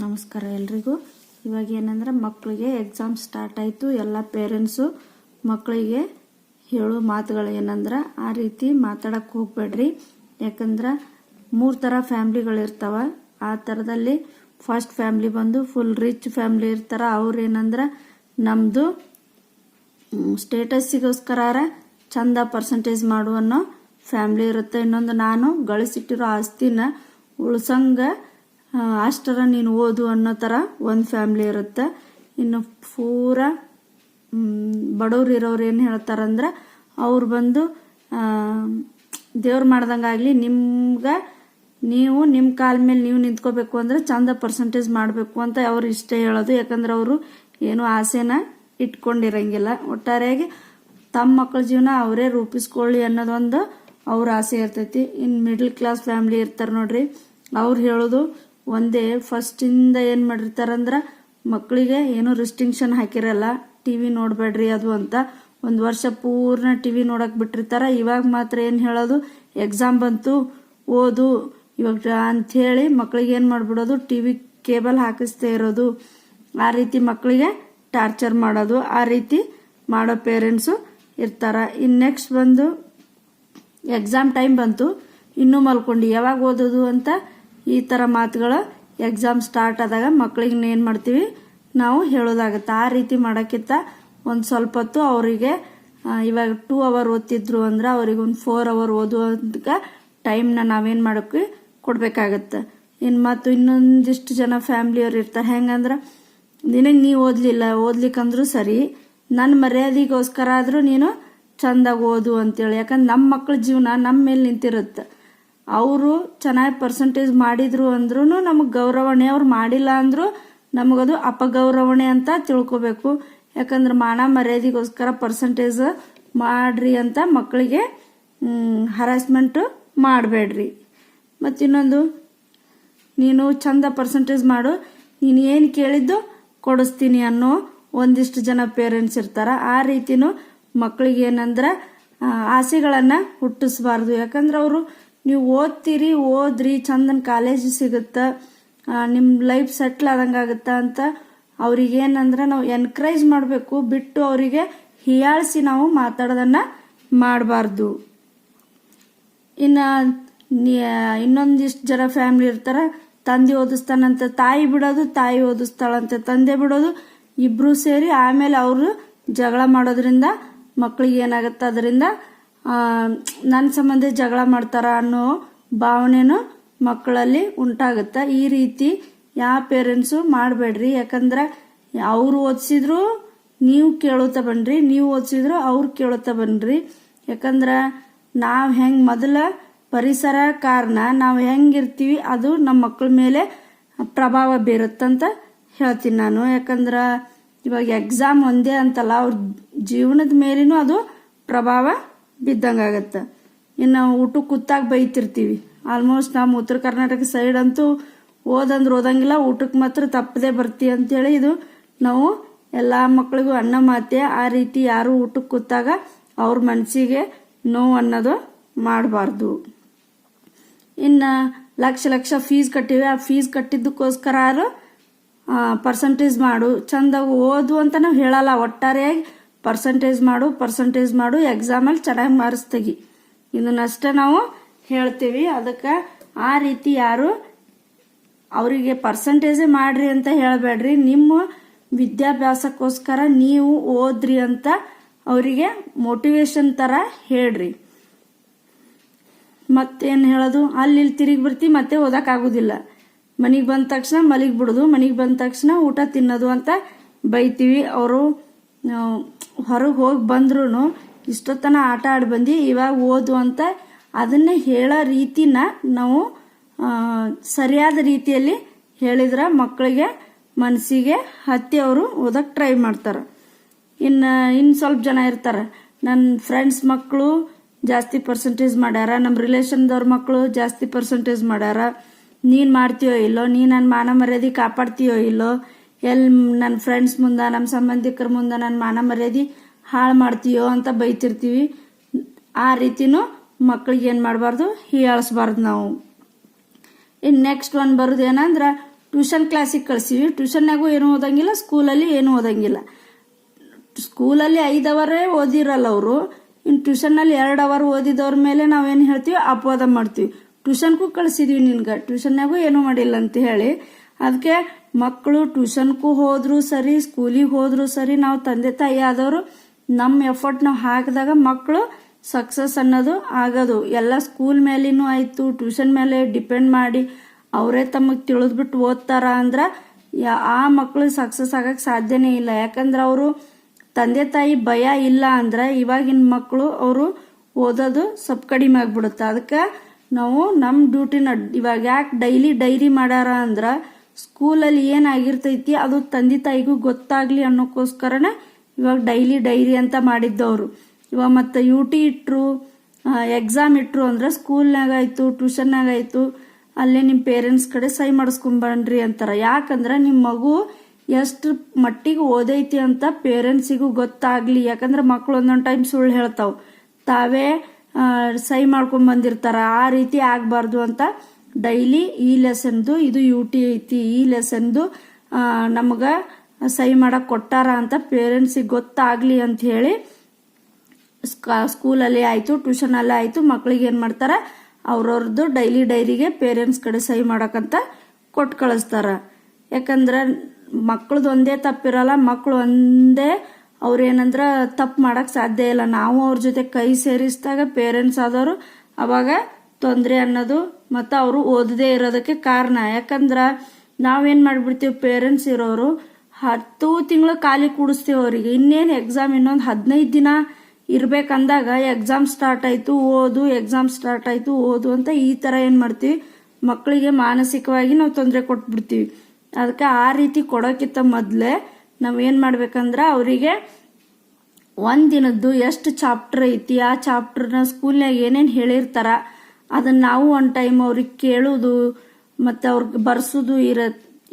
ನಮಸ್ಕಾರ ಎಲ್ರಿಗೂ. ಇವಾಗ ಏನಂದ್ರೆ ಮಕ್ಕಳಿಗೆ ಎಕ್ಸಾಮ್ ಸ್ಟಾರ್ಟ್ ಆಯಿತು. ಎಲ್ಲ ಪೇರೆಂಟ್ಸು ಮಕ್ಕಳಿಗೆ ಹೇಳೋ ಮಾತುಗಳು ಏನಂದ್ರೆ ಆ ರೀತಿ ಮಾತಾಡಕ್ಕೆ ಹೋಗ್ಬೇಡ್ರಿ. ಯಾಕಂದ್ರೆ ಮೂರು ಥರ ಫ್ಯಾಮ್ಲಿಗಳಿರ್ತಾವ ಆ ಥರದಲ್ಲಿ ಫಸ್ಟ್ ಫ್ಯಾಮ್ಲಿ ಬಂದು ಫುಲ್ ರಿಚ್ ಫ್ಯಾಮ್ಲಿ ಇರ್ತಾರೆ. ಅವ್ರು ಏನಂದ್ರೆ ನಮ್ಮದು ಸ್ಟೇಟಸ್ಸಿಗೋಸ್ಕರ ಚಂದ ಪರ್ಸಂಟೇಜ್ ಮಾಡು ಅನ್ನೋ ಫ್ಯಾಮ್ಲಿ ಇರುತ್ತೆ. ಇನ್ನೊಂದು ನಾನು ಗಳಿಸಿಟ್ಟಿರೋ ಆಸ್ತಿನ ಉಳ್ಸಂಗ ಅಷ್ಟರ ನೀನು ಓದು ಅನ್ನೋ ಥರ ಒಂದು ಫ್ಯಾಮ್ಲಿ ಇರುತ್ತೆ. ಇನ್ನು ಪೂರ ಬಡವ್ರು ಇರೋರು ಏನು ಹೇಳ್ತಾರಂದ್ರೆ ಅವ್ರು ಬಂದು ದೇವ್ರು ಮಾಡ್ದಂಗಾಗಲಿ ನಿಮ್ಗೆ ನೀವು ನಿಮ್ಮ ಕಾಲ ಮೇಲೆ ನೀವು ನಿಂತ್ಕೋಬೇಕು ಅಂದ್ರೆ ಚಂದ ಪರ್ಸೆಂಟೇಜ್ ಮಾಡಬೇಕು ಅಂತ ಅವ್ರು ಇಷ್ಟೇ ಹೇಳೋದು. ಯಾಕಂದ್ರೆ ಅವರು ಏನು ಆಸೆನ ಇಟ್ಕೊಂಡಿರಂಗಿಲ್ಲ. ಒಟ್ಟಾರೆಯಾಗಿ ತಮ್ಮ ಮಕ್ಕಳ ಜೀವನ ಅವರೇ ರೂಪಿಸ್ಕೊಳ್ಳಿ ಅನ್ನೋದೊಂದು ಅವ್ರ ಆಸೆ ಇರ್ತೈತಿ. ಇನ್ನು ಮಿಡ್ಲ್ ಕ್ಲಾಸ್ ಫ್ಯಾಮ್ಲಿ ಇರ್ತಾರೆ ನೋಡ್ರಿ, ಅವ್ರು ಹೇಳೋದು ಒಂದೇ ಫಸ್ಟಿಂದ ಏನು ಮಾಡಿರ್ತಾರಂದ್ರೆ ಮಕ್ಕಳಿಗೆ ಏನೂ ರಿಸ್ಟ್ರಿಕ್ಷನ್ ಹಾಕಿರಲ್ಲ. ಟಿ ವಿ ನೋಡಬೇಡ್ರಿ ಅದು ಅಂತ. ಒಂದು ವರ್ಷ ಪೂರ್ಣ ಟಿ ವಿ ನೋಡಕ್ ಬಿಟ್ಟಿರ್ತಾರ. ಇವಾಗ ಮಾತ್ರ ಏನು ಹೇಳೋದು? ಎಕ್ಸಾಮ್ ಬಂತು, ಓದು. ಇವಾಗ ಅಂಥೇಳಿ ಮಕ್ಕಳಿಗೆ ಏನು ಮಾಡ್ಬಿಡೋದು? ಟಿವಿ ಕೇಬಲ್ ಹಾಕಿಸ್ತೇ ಇರೋದು. ಆ ರೀತಿ ಮಕ್ಕಳಿಗೆ ಟಾರ್ಚರ್ ಮಾಡೋದು. ಆ ರೀತಿ ಮಾಡೋ ಪೇರೆಂಟ್ಸು ಇರ್ತಾರ. ಇನ್ನು ನೆಕ್ಸ್ಟ್ ಬಂದು ಎಕ್ಸಾಮ್ ಟೈಮ್ ಬಂತು. ಇನ್ನೂ ಮಲ್ಕೊಂಡು. ಯಾವಾಗ ಓದೋದು ಅಂತ ಈ ಥರ ಮಾತುಗಳು ಎಕ್ಸಾಮ್ ಸ್ಟಾರ್ಟ್ ಆದಾಗ ಮಕ್ಕಳಿಗೆ ಏನು ಮಾಡ್ತೀವಿ? ನಾವು ಹೇಳೋದಾಗತ್ತೆ. ಆ ರೀತಿ ಮಾಡೋಕ್ಕಿಂತ ಒಂದು ಸ್ವಲ್ಪ ಹೊತ್ತು ಅವರಿಗೆ ಇವಾಗ ಟೂ ಅವರ್ ಓದ್ತಿದ್ರು ಅಂದ್ರೆ ಅವ್ರಿಗೆ ಒಂದು ಫೋರ್ ಅವರ್ ಓದುವಂತ ಟೈಮ್ನ ನಾವೇನು ಮಾಡೋಕ್ಕೆ ಕೊಡಬೇಕಾಗತ್ತೆ. ಇನ್ನು ಮತ್ತು ಇನ್ನೊಂದಿಷ್ಟು ಜನ ಫ್ಯಾಮ್ಲಿಯವ್ರು ಇರ್ತಾರೆ. ಹೆಂಗಂದ್ರೆ, ನಿನಗೆ ನೀ ಓದಲಿಲ್ಲ, ಓದ್ಲಿಕ್ಕಂದ್ರೂ ಸರಿ. ನನ್ನ ಮರ್ಯಾದೆಗೋಸ್ಕರ ಆದರೂ ನೀನು ಚಂದಾಗಿ ಓದು ಅಂತೇಳಿ. ಯಾಕಂದ್ರೆ ನಮ್ಮ ಮಕ್ಕಳ ಜೀವನ ನಮ್ಮ ಮೇಲೆ ನಿಂತಿರುತ್ತೆ. ಅವರು ಚೆನ್ನಾಗಿ ಪರ್ಸೆಂಟೇಜ್ ಮಾಡಿದ್ರು ಅಂದ್ರೂ ನಮಗೆ ಗೌರವಣೆ ಅವ್ರು ಮಾಡಿಲ್ಲ ಅಂದರೂ ನಮಗದು ಅಪಗೌರವಣೆ ಅಂತ ತಿಳ್ಕೊಬೇಕು. ಯಾಕಂದ್ರೆ ಮಾನ ಮರ್ಯಾದೆಗೋಸ್ಕರ ಪರ್ಸೆಂಟೇಜ್ ಮಾಡ್ರಿ ಅಂತ ಮಕ್ಕಳಿಗೆ ಹರಾಸ್ಮೆಂಟು ಮಾಡಬೇಡ್ರಿ. ಮತ್ತು ಇನ್ನೊಂದು ನೀನು ಚಂದ ಪರ್ಸೆಂಟೇಜ್ ಮಾಡು, ನೀನು ಏನು ಕೇಳಿದ್ದು ಕೊಡಿಸ್ತೀನಿ ಅನ್ನೋ ಒಂದಿಷ್ಟು ಜನ ಪೇರೆಂಟ್ಸ್ ಇರ್ತಾರ. ಆ ರೀತಿನೂ ಮಕ್ಕಳಿಗೆ ಏನಂದ್ರೆ ಆಸೆಗಳನ್ನು ಹುಟ್ಟಿಸ್ಬಾರ್ದು. ಯಾಕಂದ್ರೆ ಅವರು ನೀವು ಓದ್ತೀರಿ, ಓದ್ರಿ, ಚಂದನ ಕಾಲೇಜ್ ಸಿಗುತ್ತೆ ನಿಮ್ಮ ಲೈಫ್ ಸೆಟ್ಲ್ ಆದಂಗೆ ಆಗುತ್ತಾ ಅಂತ ಅವ್ರಿಗೆ ಏನಂದ್ರೆ ನಾವು ಎನ್ಕರೇಜ್ ಮಾಡಬೇಕು, ಬಿಟ್ಟು ಅವರಿಗೆ ಹೀಯಾಳಿಸಿ ನಾವು ಮಾತಾಡೋದನ್ನ ಮಾಡಬಾರ್ದು. ಇನ್ನು ಇನ್ನೊಂದಿಷ್ಟು ಜನ ಫ್ಯಾಮಿಲಿ ಇರ್ತಾರೆ, ತಂದೆ ಓದಿಸ್ತಾನಂತ, ತಾಯಿ ಬಿಡೋದು, ತಾಯಿ ಓದಿಸ್ತಾಳಂತೆ, ತಂದೆ ಬಿಡೋದು, ಇಬ್ರು ಸೇರಿ ಆಮೇಲೆ ಅವರು ಜಗಳ ಮಾಡೋದ್ರಿಂದ ಮಕ್ಕಳಿಗೆ ಏನಾಗುತ್ತೆ, ಅದರಿಂದ ನನ್ನ ಸಂಬಂಧ ಜಗಳ ಮಾಡ್ತಾರ ಅನ್ನೋ ಭಾವನೆನೂ ಮಕ್ಕಳಲ್ಲಿ ಉಂಟಾಗುತ್ತೆ. ಈ ರೀತಿ ಯಾವ ಪೇರೆಂಟ್ಸು ಮಾಡಬೇಡ್ರಿ. ಯಾಕಂದ್ರೆ ಅವ್ರು ಓದಿಸಿದ್ರು ನೀವು ಕೇಳುತ್ತಾ ಬನ್ರಿ, ನೀವು ಓದಿಸಿದ್ರು ಅವ್ರು ಕೇಳುತ್ತಾ ಬನ್ರಿ. ಯಾಕಂದ್ರೆ ನಾವು ಹೆಂಗೆ ಮೊದಲ ಪರಿಸರ ಕಾರಣ, ನಾವು ಹೆಂಗಿರ್ತೀವಿ ಅದು ನಮ್ಮ ಮಕ್ಕಳ ಮೇಲೆ ಪ್ರಭಾವ ಬೀರುತ್ತಂತ ಹೇಳ್ತೀನಿ ನಾನು. ಯಾಕಂದ್ರೆ ಇವಾಗ ಎಕ್ಸಾಮ್ ಒಂದೇ ಅಂತಲ್ಲ, ಅವ್ರ ಜೀವನದ ಮೇಲೂ ಅದು ಪ್ರಭಾವ ಬಿದ್ದಂಗೆ ಆಗತ್ತೆ ಇನ್ನು ಊಟಕ್ಕೆ ಕುತ್ತಾಗ ಬೈತಿರ್ತೀವಿ. ಆಲ್ಮೋಸ್ಟ್ ನಮ್ಮ ಉತ್ತರ ಕರ್ನಾಟಕ ಸೈಡ್ ಅಂತೂ ಓದಂದ್ರೆ ಓದಂಗಿಲ್ಲ ಊಟಕ್ಕೆ ಮಾತ್ರ ತಪ್ಪದೇ ಬರ್ತಿ ಅಂತೇಳಿ ಇದು ನಾವು ಎಲ್ಲ ಮಕ್ಕಳಿಗೂ ಅನ್ನ ಮಾತೆ ಆ ರೀತಿ ಯಾರು ಊಟಕ್ಕೆ ಕೂತಾಗ ಅವ್ರ ಮನಸ್ಸಿಗೆ ನೋವು ಅನ್ನೋದು ಮಾಡಬಾರ್ದು. ಇನ್ನು ಲಕ್ಷ ಲಕ್ಷ ಫೀಸ್ ಕಟ್ಟಿವೆ, ಆ ಫೀಸ್ ಕಟ್ಟಿದ್ದಕ್ಕೋಸ್ಕರ ಪರ್ಸಂಟೇಜ್ ಮಾಡು. ಚಂದಾಗಿ ಓದು ಅಂತ ನಾವು ಹೇಳಲ್ಲ, ಒಟ್ಟಾರೆಯಾಗಿ ಪರ್ಸಂಟೇಜ್ ಮಾಡು ಪರ್ಸಂಟೇಜ್ ಮಾಡು ಎಕ್ಸಾಮಲ್ಲಿ ಚೆನ್ನಾಗಿ ಮಾರ್ಕ್ಸ್ ತೆಗಿ. ಇದನ್ನಷ್ಟೇ ನಾವು ಹೇಳ್ತೀವಿ. ಅದಕ್ಕೆ ಆ ರೀತಿ ಯಾರು ಅವರಿಗೆ ಪರ್ಸಂಟೇಜೇ ಮಾಡ್ರಿ ಅಂತ ಹೇಳಬೇಡ್ರಿ. ನಿಮ್ಮ ವಿದ್ಯಾಭ್ಯಾಸಕ್ಕೋಸ್ಕರ ನೀವು ಓದ್ರಿ ಅಂತ ಅವರಿಗೆ ಮೋಟಿವೇಶನ್ ಥರ ಹೇಳ್ರಿ. ಮತ್ತೇನು ಹೇಳೋದು? ಅಲ್ಲಿ ಇಲ್ಲಿ ತಿರುಗಿ ಬರ್ತಿ, ಮತ್ತೆ ಓದೋಕ್ಕಾಗೋದಿಲ್ಲ ಮನೆಗೆ ಬಂದ ತಕ್ಷಣ ಮಲಿಗೆ ಬಿಡೋದು, ಮನೆಗೆ ಬಂದ ತಕ್ಷಣ ಊಟ ತಿನ್ನೋದು ಅಂತ ಬೈತೀವಿ. ಅವರು ಹೊರಗೆ ಹೋಗಿ ಬಂದ್ರೂ ಇಷ್ಟೊತ್ತನ ಆಟ ಆಡಿ ಬಂದು ಇವಾಗ ಓದು ಅಂತ ಅದನ್ನೇ ಹೇಳೋ ರೀತಿನ ನಾವು ಸರಿಯಾದ ರೀತಿಯಲ್ಲಿ ಹೇಳಿದ್ರೆ ಮಕ್ಕಳಿಗೆ ಮನಸ್ಸಿಗೆ ಹತ್ತಿ ಅವರು ಓದಕ್ಕೆ ಟ್ರೈ ಮಾಡ್ತಾರೆ. ಇನ್ನು ಇನ್ನು ಸ್ವಲ್ಪ ಜನ ಇರ್ತಾರೆ. ನನ್ನ ಫ್ರೆಂಡ್ಸ್ ಮಕ್ಕಳು ಜಾಸ್ತಿ ಪರ್ಸೆಂಟೇಜ್ ಮಾಡ್ಯಾರ ನಮ್ಮ ರಿಲೇಷನ್ದವ್ರ ಮಕ್ಕಳು ಜಾಸ್ತಿ ಪರ್ಸೆಂಟೇಜ್ ಮಾಡ್ಯಾರ. ನೀನು ಮಾಡ್ತೀಯೋ ಇಲ್ಲೋ, ನೀನು ನನ್ನ ಮಾನ ಮರ್ಯಾದೆ ಕಾಪಾಡ್ತೀಯೋ ಇಲ್ಲೋ ಎಲ್ಲಿ ನನ್ನ ಫ್ರೆಂಡ್ಸ್ ಮುಂದೆ ನಮ್ಮ ಸಂಬಂಧಿಕರ ಮುಂದೆ ನನ್ನ ಮಾನ ಮರ್ಯಾದೆ ಹಾಳು ಮಾಡ್ತೀಯೋ ಅಂತ ಬೈತಿರ್ತೀವಿ. ಆ ರೀತಿನೂ ಮಕ್ಕಳಿಗೆ ಏನು ಮಾಡಬಾರ್ದು? ಹೀಯಾಳಿಸ್ಬಾರ್ದು ನಾವು. ಇನ್ನು ನೆಕ್ಸ್ಟ್ ಒನ್ ಬರೋದು ಏನಂದ್ರೆ ಟ್ಯೂಷನ್ ಕ್ಲಾಸಿಗೆ ಕಳಿಸೀವಿ. ಟ್ಯೂಷನ್ನಾಗೂ ಏನು ಓದಂಗಿಲ್ಲ ಸ್ಕೂಲಲ್ಲಿ ಏನು ಓದಂಗಿಲ್ಲ. ಸ್ಕೂಲಲ್ಲಿ ಐದು ಅವರೇ ಓದಿರಲ್ಲ ಅವರು. ಇನ್ನು ಟ್ಯೂಷನ್ನಲ್ಲಿ ಎರಡು ಅವರ್ ಓದಿದವ್ರ ಮೇಲೆ ನಾವೇನು ಹೇಳ್ತೀವಿ? ಅಪವಾದ ಮಾಡ್ತೀವಿ. ಟ್ಯೂಷನ್ಗೂ ಕಳಿಸಿದ್ವಿ ನಿನ್ಗೆ. ಟ್ಯೂಷನ್ನಾಗೂ ಏನೂ ಮಾಡಿಲ್ಲ ಅಂತ ಹೇಳಿ. ಅದಕ್ಕೆ ಮಕ್ಕಳು ಟ್ಯೂಷನ್ಗೂ ಹೋದ್ರು ಸರಿ, ಸ್ಕೂಲಿಗೆ ಹೋದ್ರು ಸರಿ, ನಾವು ತಂದೆ ತಾಯಿ ಆದವರು ನಮ್ಮ ಎಫರ್ಟ್ ನಾವು ಹಾಕಿದಾಗ ಮಕ್ಕಳು ಸಕ್ಸಸ್ ಅನ್ನೋದು ಆಗೋದು. ಎಲ್ಲ ಸ್ಕೂಲ್ ಮೇಲಿನೂ ಆಯಿತು, ಟ್ಯೂಷನ್ ಮೇಲೆ ಡಿಪೆಂಡ್ ಮಾಡಿ ಅವರೇ ತಮಗೆ ತಿಳಿದ್ಬಿಟ್ಟು ಓದ್ತಾರ ಅಂದ್ರೆ ಆ ಮಕ್ಕಳು ಸಕ್ಸಸ್ ಆಗಕ್ಕೆ ಸಾಧ್ಯನೇ ಇಲ್ಲ. ಯಾಕಂದ್ರೆ ಅವರು ತಂದೆ ತಾಯಿ ಭಯ ಇಲ್ಲ ಅಂದ್ರೆ ಇವಾಗಿನ ಮಕ್ಕಳು ಅವರು ಓದೋದು ಸ್ವಲ್ಪ ಕಡಿಮೆ ಆಗ್ಬಿಡುತ್ತೆ. ಅದಕ್ಕೆ ನಾವು ನಮ್ಮ ಡ್ಯೂಟಿನ ಇವಾಗ ಯಾಕೆ ಡೈಲಿ ಡೈರಿ ಮಾಡ್ಯಾರ ಅಂದ್ರೆ ಸ್ಕೂಲಲ್ಲಿ ಏನಾಗಿರ್ತೈತಿ ಅದು ತಂದೆ ತಾಯಿಗೂ ಗೊತ್ತಾಗ್ಲಿ ಅನ್ನೋಕ್ಕೋಸ್ಕರನೇ ಇವಾಗ ಡೈಲಿ ಡೈರಿ ಅಂತ ಮಾಡಿದ್ದವರು. ಇವಾಗ ಮತ್ತೆ ಯು ಟಿ ಇಟ್ರು ಎಕ್ಸಾಮ್ ಇಟ್ರು ಅಂದ್ರೆ ಸ್ಕೂಲ್ನಾಗ ಆಯಿತು ಟ್ಯೂಷನ್ನಾಗ ಆಯಿತು, ಅಲ್ಲೇ ನಿಮ್ಮ ಪೇರೆಂಟ್ಸ್ ಕಡೆ ಸೈ ಮಾಡಿಸ್ಕೊಂಬನ್ರಿ ಅಂತಾರೆ. ಯಾಕಂದ್ರೆ ನಿಮ್ಮ ಮಗು ಎಷ್ಟು ಮಟ್ಟಿಗೆ ಓದೈತಿ ಅಂತ ಪೇರೆಂಟ್ಸಿಗೂ ಗೊತ್ತಾಗ್ಲಿ. ಯಾಕಂದ್ರೆ ಮಕ್ಕಳು ಒಂದೊಂದು ಟೈಮ್ ಸುಳ್ಳು ಹೇಳ್ತಾವೆ. ತಾವೇ ಸಹಿ ಸೈ ಮಾಡ್ಕೊಂಡ್ ಬಂದಿರ್ತಾರ ಆ ರೀತಿ ಆಗಬಾರ್ದು ಅಂತ ಡೈಲಿ ಈ ಲೆಸನ್ದು, ಇದು ಯು ಟಿ ಐತಿ, ಈ ಲೆಸನ್ದು ನಮ್ಗೆ ಸೈ ಮಾಡೋಕೆ ಕೊಟ್ಟಾರ ಅಂತ ಪೇರೆಂಟ್ಸಿಗೆ ಗೊತ್ತಾಗಲಿ ಅಂತ ಹೇಳಿ ಸ್ಕಾ- ಸ್ಕೂಲಲ್ಲಿ ಆಯಿತು, ಟ್ಯೂಷನಲ್ಲೇ ಆಯಿತು, ಮಕ್ಳಿಗೆ ಏನು ಮಾಡ್ತಾರೆ? ಅವ್ರವ್ರದ್ದು ಡೈಲಿ ಡೈರಿಗೆ ಪೇರೆಂಟ್ಸ್ ಕಡೆ ಸಹಿ ಮಾಡೋಕ್ಕಂತ ಕೊಟ್ಟು ಕಳಿಸ್ತಾರೆ. ಯಾಕಂದ್ರೆ ಮಕ್ಳದ್ದು ಒಂದೇ ತಪ್ಪಿರಲ್ಲ ಮಕ್ಕಳು ಒಂದೇ ಅವ್ರೇನಂದ್ರೆ ತಪ್ಪು ಮಾಡೋಕ್ಕೆ ಸಾಧ್ಯ ಇಲ್ಲ. ನಾವು ಅವ್ರ ಜೊತೆ ಕೈ ಸೇರಿಸಿದಾಗ ಪೇರೆಂಟ್ಸ್ ಆದವರು ಅವಾಗ ತೊಂದರೆ ಅನ್ನೋದು ಮತ್ತು ಅವರು ಓದದೇ ಇರೋದಕ್ಕೆ ಕಾರಣ. ಯಾಕಂದ್ರೆ ನಾವೇನು ಮಾಡಿಬಿಡ್ತೀವಿ ಪೇರೆಂಟ್ಸ್ ಇರೋರು ಹತ್ತು ತಿಂಗಳು ಖಾಲಿ ಕೂಡಿಸ್ತೀವಿ ಅವರಿಗೆ. ಇನ್ನೇನು ಎಕ್ಸಾಮ್ ಇನ್ನೊಂದು ಹದಿನೈದು ದಿನ ಇರಬೇಕಂದಾಗ ಎಕ್ಸಾಮ್ ಸ್ಟಾರ್ಟ್ ಆಯಿತು, ಓದು ಎಕ್ಸಾಮ್ ಸ್ಟಾರ್ಟ್ ಆಯಿತು, ಓದು ಅಂತ ಈ ಥರ ಏನು ಮಾಡ್ತೀವಿ ಮಕ್ಕಳಿಗೆ ಮಾನಸಿಕವಾಗಿ ನಾವು ತೊಂದರೆ ಕೊಟ್ಬಿಡ್ತೀವಿ. ಅದಕ್ಕೆ ಆ ರೀತಿ ಕೊಡೋಕ್ಕಿಂತ ಮೊದಲೇ ನಾವು ಏನು ಮಾಡ್ಬೇಕಂದ್ರೆ ಅವರಿಗೆ ಒಂದು ದಿನದ್ದು ಎಷ್ಟು ಚಾಪ್ಟರ್ ಐತಿ, ಆ ಚಾಪ್ಟರ್ನ ಸ್ಕೂಲ್ನಾಗ ಏನೇನು ಹೇಳಿರ್ತಾರ ಅದನ್ನ ನಾವು ಒನ್ ಟೈಮ್ ಅವ್ರಿಗೆ ಕೇಳೋದು, ಮತ್ತೆ ಅವ್ರಿಗೆ ಬರ್ಸೋದು ಇರ,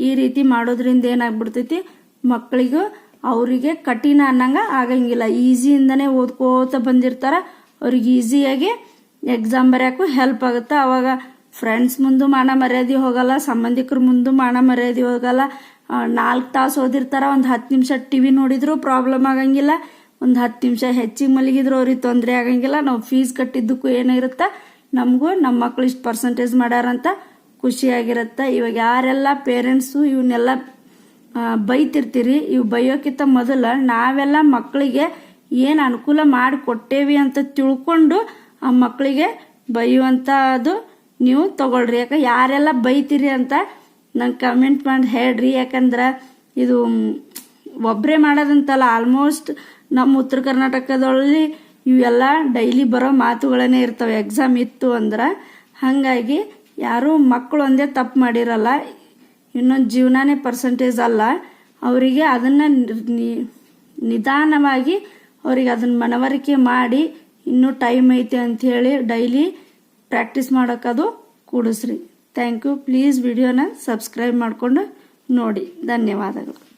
ಈ ರೀತಿ ಮಾಡೋದ್ರಿಂದ ಏನಾಗ್ಬಿಡ್ತೈತಿ ಮಕ್ಕಳಿಗೂ ಅವರಿಗೆ ಕಠಿಣ ಅನ್ನಂಗ ಆಗಂಗಿಲ್ಲ. ಈಸಿಯಿಂದನೇ ಓದ್ಕೋತ ಬಂದಿರ್ತಾರ, ಅವ್ರಿಗೆ ಈಸಿಯಾಗಿ ಎಕ್ಸಾಮ್ ಬರೆಯೋಕ್ಕೂ ಹೆಲ್ಪ್ ಆಗುತ್ತೆ. ಅವಾಗ ಫ್ರೆಂಡ್ಸ್ ಮುಂದೆ ಮಾನ ಮರ್ಯಾದೆ ಹೋಗಲ್ಲ, ಸಂಬಂಧಿಕರ ಮುಂದೆ ಮಾನ ಮರ್ಯಾದೆ ಹೋಗಲ್ಲ. ನಾಲ್ಕು ತಾಸು ಓದಿರ್ತಾರ, ಒಂದು ಹತ್ತು ನಿಮಿಷ ಟಿ ವಿ ನೋಡಿದ್ರು ಪ್ರಾಬ್ಲಮ್ ಆಗಂಗಿಲ್ಲ. ಒಂದು ಹತ್ತು ನಿಮಿಷ ಹೆಚ್ಚಿಗೆ ಮಲಗಿದ್ರು ಅವ್ರಿಗೆ ತೊಂದರೆ ಆಗಂಗಿಲ್ಲ. ನಾವು ಫೀಸ್ ಕಟ್ಟಿದ್ದಕ್ಕೂ ಏನಿರುತ್ತೆ ನಮಗೂ ನಮ್ಮ ಮಕ್ಳು ಇಷ್ಟು ಪರ್ಸೆಂಟೇಜ್ ಮಾಡ್ಯಾರಂತ ಖುಷಿಯಾಗಿರುತ್ತೆ. ಇವಾಗ ಯಾರೆಲ್ಲ ಪೇರೆಂಟ್ಸು ಇವನ್ನೆಲ್ಲ ಬೈತಿರ್ತೀರಿ, ಇವು ಬೈಯೋಕ್ಕಿಂತ ಮೊದಲು ನಾವೆಲ್ಲ ಮಕ್ಕಳಿಗೆ ಏನು ಅನುಕೂಲ ಮಾಡಿಕೊಟ್ಟೇವಿ ಅಂತ ತಿಳ್ಕೊಂಡು ಆ ಮಕ್ಕಳಿಗೆ ಬೈಯುವಂಥದ್ದು ನೀವು ತಗೊಳ್ರಿ. ಯಾಕೆ ಯಾರೆಲ್ಲ ಬೈತೀರಿ ಅಂತ ನಂಗೆ ಕಮೆಂಟ್ ಮಾಡಿ, ಹೇಳ್ರಿ. ಯಾಕಂದ್ರೆ ಇದು ಒಬ್ಬರೇ ಮಾಡೋದಂತಲ್ಲ ಆಲ್ಮೋಸ್ಟ್ ನಮ್ಮ ಉತ್ತರ ಕರ್ನಾಟಕದಲ್ಲಿ ಇವೆಲ್ಲ ಡೈಲಿ ಬರೋ ಮಾತುಗಳನ್ನೇ ಇರ್ತವೆ. ಎಕ್ಸಾಮ್ ಇತ್ತು ಅಂದ್ರೆ ಹಾಗಾಗಿ ಯಾರೂ ಮಕ್ಕಳು ಒಂದೇ ತಪ್ಪು ಮಾಡಿರಲ್ಲ. ಇನ್ನೊಂದು ಜೀವನನೇ ಪರ್ಸೆಂಟೇಜ್ ಅಲ್ಲ. ಅವರಿಗೆ ಅದನ್ನು ನಿಧಾನವಾಗಿ ಅವ್ರಿಗೆ ಅದನ್ನ ಮನವರಿಕೆ ಮಾಡಿ ಇನ್ನೂ ಟೈಮ್ ಐತೆ ಅಂಥೇಳಿ ಡೈಲಿ ಪ್ರಾಕ್ಟೀಸ್ ಮಾಡೋಕ್ಕದು ಕೂಡಿಸ್ರಿ. ಥ್ಯಾಂಕ್ ಯು ಪ್ಲೀಸ್ ವಿಡಿಯೋನ ಸಬ್ಸ್ಕ್ರೈಬ್ ಮಾಡಿಕೊಂಡು ನೋಡಿ. ಧನ್ಯವಾದಗಳು.